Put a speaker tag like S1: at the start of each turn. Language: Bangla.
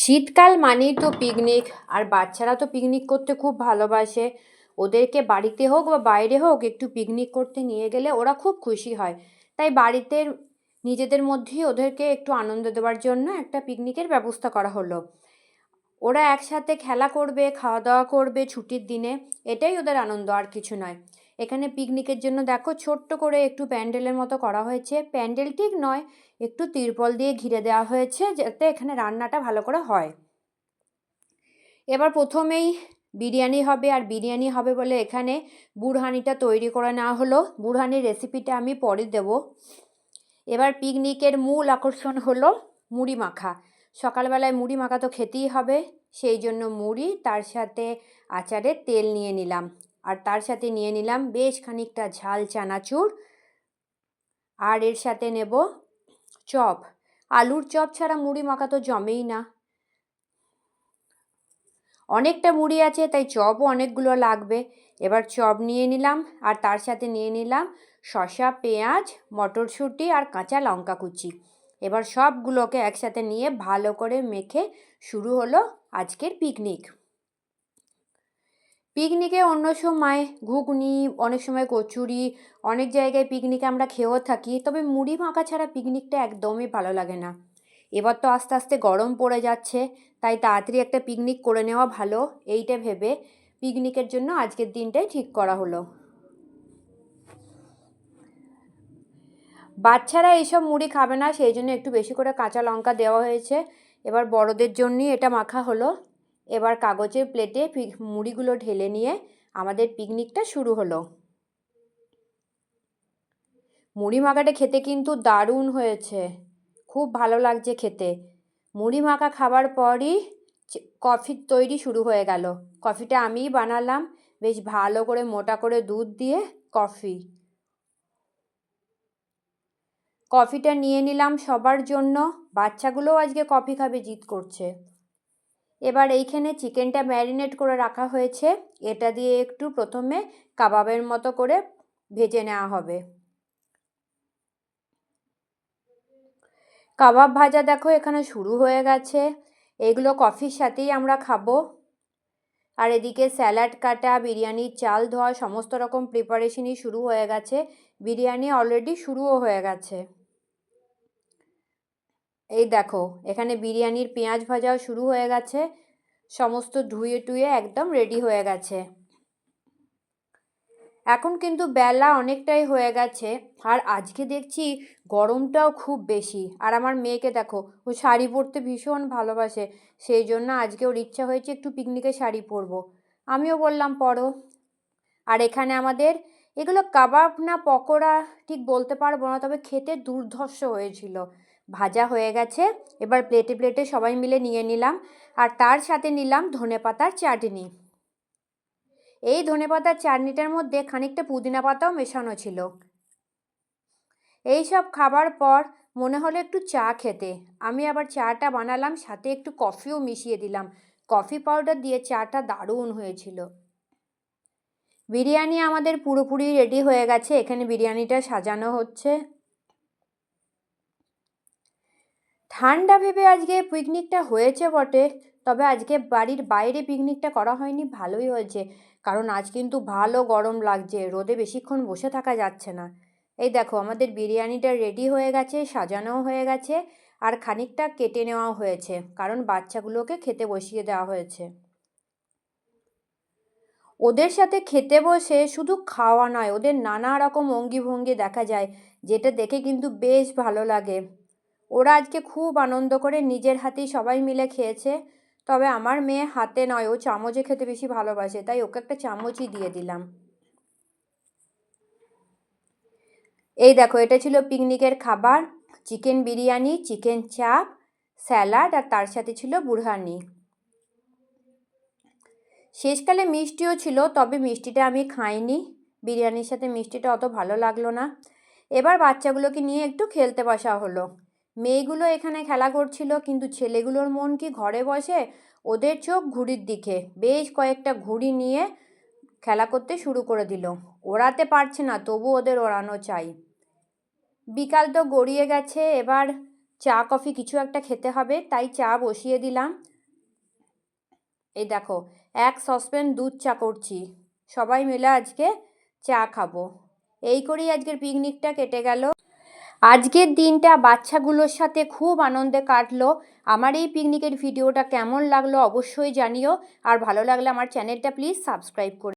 S1: শীতকাল মানেই তো পিকনিক আর বাচ্চারা তো পিকনিক করতে খুব ভালোবাসে। ওদেরকে বাড়িতে হোক বা বাইরে হোক, একটু পিকনিক করতে নিয়ে গেলে ওরা খুব খুশি হয়। তাই বাড়িতে নিজেদের মধ্যেই ওদেরকে একটু আনন্দ দেওয়ার জন্য একটা পিকনিকের ব্যবস্থা করা হলো। ওরা একসাথে খেলা করবে খাওয়া দাওয়া করবে ছুটির দিনে, এটাই ওদের আনন্দ, আর কিছু নয়। এখানে পিকনিকের জন্য দেখো ছোট্ট করে একটু প্যান্ডেলের মতো করা হয়েছে। প্যান্ডেল ঠিক নয়, একটু তিরপল দিয়ে ঘিরে দেওয়া হয়েছে যাতে এখানে রান্নাটা ভালো করে হয়। এবার প্রথমেই বিরিয়ানি হবে, আর বিরিয়ানি হবে বলে এখানে বুড়হানিটা তৈরি করে নেওয়া হলো। বুড়হানির রেসিপিটা আমি পরে দেব। এবার পিকনিকের মূল আকর্ষণ হলো মুড়ি মাখা। সকালবেলায় মুড়ি মাখা তো খেতেই হবে, সেই জন্য মুড়ি, তার সাথে আচারের তেল নিয়ে নিলাম। আর তার সাথে নিয়ে নিলাম বেশ খানিকটা ঝাল চানাচুর। আর এর সাথে নেব চপ। আলুর চপ ছাড়া মুড়ি মাখা তো জমেই না। অনেকটা মুড়ি আছে, তাই চপও অনেকগুলো লাগবে। এবার চপ নিয়ে নিলাম আর তার সাথে নিয়ে নিলাম শসা, পেঁয়াজ, মটরশুঁটি আর কাঁচা লঙ্কা কুচি। এবার সবগুলোকে একসাথে নিয়ে ভালো করে মেখে শুরু হলো আজকের পিকনিক। পিকনিকে অন্য সময় ঘুগনি, অনেক সময় কচুরি, অনেক জায়গায় পিকনিকে আমরা খেয়েও থাকি, তবে মুড়ি মাখা ছাড়া পিকনিকটা একদমই ভালো লাগে না। এবার তো আস্তে আস্তে গরম পড়ে যাচ্ছে, তাই তাড়াতাড়ি একটা পিকনিক করে নেওয়া ভালো, এইটা ভেবে পিকনিকের জন্য আজকের দিনটাই ঠিক করা হলো। বাচ্চারা এইসব মুড়ি খাবে না, সেই জন্য একটু বেশি করে কাঁচা লঙ্কা দেওয়া হয়েছে, এবার বড়দের জন্যই এটা মাখা হলো। এবার কাগজের প্লেটে মুড়িগুলো ঢেলে নিয়ে আমাদের পিকনিকটা শুরু হলো। মুড়ি মাখাটা খেতে কিন্তু দারুণ হয়েছে। খুব ভালো লাগছে খেতে। মুড়ি মাখা খাবার পরই কফির তৈরি শুরু হয়ে গেল। কফিটা আমিই বানালাম। বেশ ভালো করে মোটা করে দুধ দিয়ে কফি। কফিটা নিয়ে নিলাম সবার জন্য। বাচ্চাগুলোও আজকে কফি খাবে জিদ করছে। এবার এইখানে চিকেনটা ম্যারিনেট করে রাখা হয়েছে। এটা দিয়ে একটু প্রথমে কাবাবের মতো করে ভেজে নেওয়া হবে। কাবাব ভাজা দেখো এখানে শুরু হয়ে গেছে। এগুলো কফির সাথেই আমরা খাব। আর এদিকে স্যালাড, কাটা বিরিয়ানির চাল, ধোয়া, সমস্ত রকম প্রিপারেশনই শুরু হয়ে গেছে। বিরিয়ানি অলরেডি শুরুও হয়ে গেছে। এই দেখো, এখানে বিরিয়ানির পেঁয়াজ ভাজাও শুরু হয়ে গেছে। সমস্ত ধুয়ে টুয়ে একদম রেডি হয়ে গেছে। এখন কিন্তু বেলা অনেকটাই হয়ে গেছে, আর আজকে দেখছি গরমটাও খুব বেশি। আর আমার মেয়েকে দেখো, ও শাড়ি পরতে ভীষণ ভালোবাসে, সেই জন্য আজকে ওর ইচ্ছা হয়েছে একটু পিকনিকে শাড়ি পরবো। আমিও বললাম, পরো। আর এখানে আমাদের, এগুলো কাবাব না পকোড়া ঠিক বলতে পারব না, তবে খেতে দুর্ধর্ষ হয়েছিল। ভাজা হয়ে গেছে। এবার প্লেটে প্লেটে সবাই মিলে নিয়ে নিলাম। আর তার সাথে নিলাম ধনে পাতার চাটনি। এই ধনে পাতার চাটনিটার মধ্যে খানিকটা পুদিনা পাতাও মেশানো ছিল। এই সব খাবার পর মনে হলো একটু চা খেতে। আমি আবার চাটা বানালাম, সাথে একটু কফিও মিশিয়ে দিলাম। কফি পাউডার দিয়ে চাটা দারুণ হয়েছিল। বিরিয়ানি আমাদের পুরোপুরি রেডি হয়ে গেছে। এখানে বিরিয়ানিটা সাজানো হচ্ছে। ঠান্ডা ভেবে আজকে পিকনিকটা হয়েছে বটে। তবে আজকে বাড়ির বাইরে পিকনিকটা করা হয়নি, ভালোই হয়েছে। কারণ আজ কিন্তু ভালো গরম লাগছে, রোদে বেশিক্ষণ বসে থাকা যাচ্ছে না। এই দেখো, আমাদের বিরিয়ানিটা রেডি হয়ে গেছে, সাজানোও হয়ে গেছে, আর খানিকটা কেটে নেওয়াও হয়েছে, কারণ বাচ্চাগুলোকে খেতে বসিয়ে দেওয়া হয়েছে। ওদের সাথে খেতে বসে শুধু খাওয়া নয়, ওদের নানা রকম অঙ্গি ভঙ্গি দেখা যায়, যেটা দেখে কিন্তু বেশ ভালো লাগে। ওরা আজকে খুব আনন্দ করে নিজের হাতেই সবাই মিলে খেয়েছে। তবে আমার মেয়ে হাতে নয়, ও চামচে খেতে বেশি ভালোবাসে, তাই ওকে একটা চামচই দিয়ে দিলাম। এই দেখো, এটা ছিল পিকনিকের খাবার, chicken biryani, chicken chaap, salad, আর তার সাথে ছিল বুড়হানি শেষকালে মিষ্টিও ছিল, তবে মিষ্টিটা আমি খাইনি। বিরিয়ানির সাথে মিষ্টিটা অত ভালো লাগল না। এবার বাচ্চাগুলোকে নিয়ে একটু খেলতে বসা হলো। মেয়েগুলো এখানে খেলা করছিল, কিন্তু ছেলেগুলোর মন কি ঘরে বসে? ওদের চোখ ঘুড়ির দিকে। বেশ কয়েকটা ঘুড়ি নিয়ে খেলা করতে শুরু করে দিল। ওড়াতে পারছে না, তবু ওদের ওড়ানো চাই। বিকাল তো গড়িয়ে গেছে, এবার চা, কফি কিছু একটা খেতে হবে, তাই চা বসিয়ে দিলাম। এই দেখো, এক সসপ্যান দুধ চা করছি। সবাই মিলে আজকে চা খাব। এই করেই আজকের পিকনিকটা কেটে গেল। আজকের দিনটা বাচ্চাগুলোর সাথে খুব আনন্দে কাটলো। আমার এই পিকনিকের ভিডিওটা কেমন লাগল অবশ্যই জানিও। আর ভালো লাগলে আমার চ্যানেলটা প্লিজ সাবস্ক্রাইব করে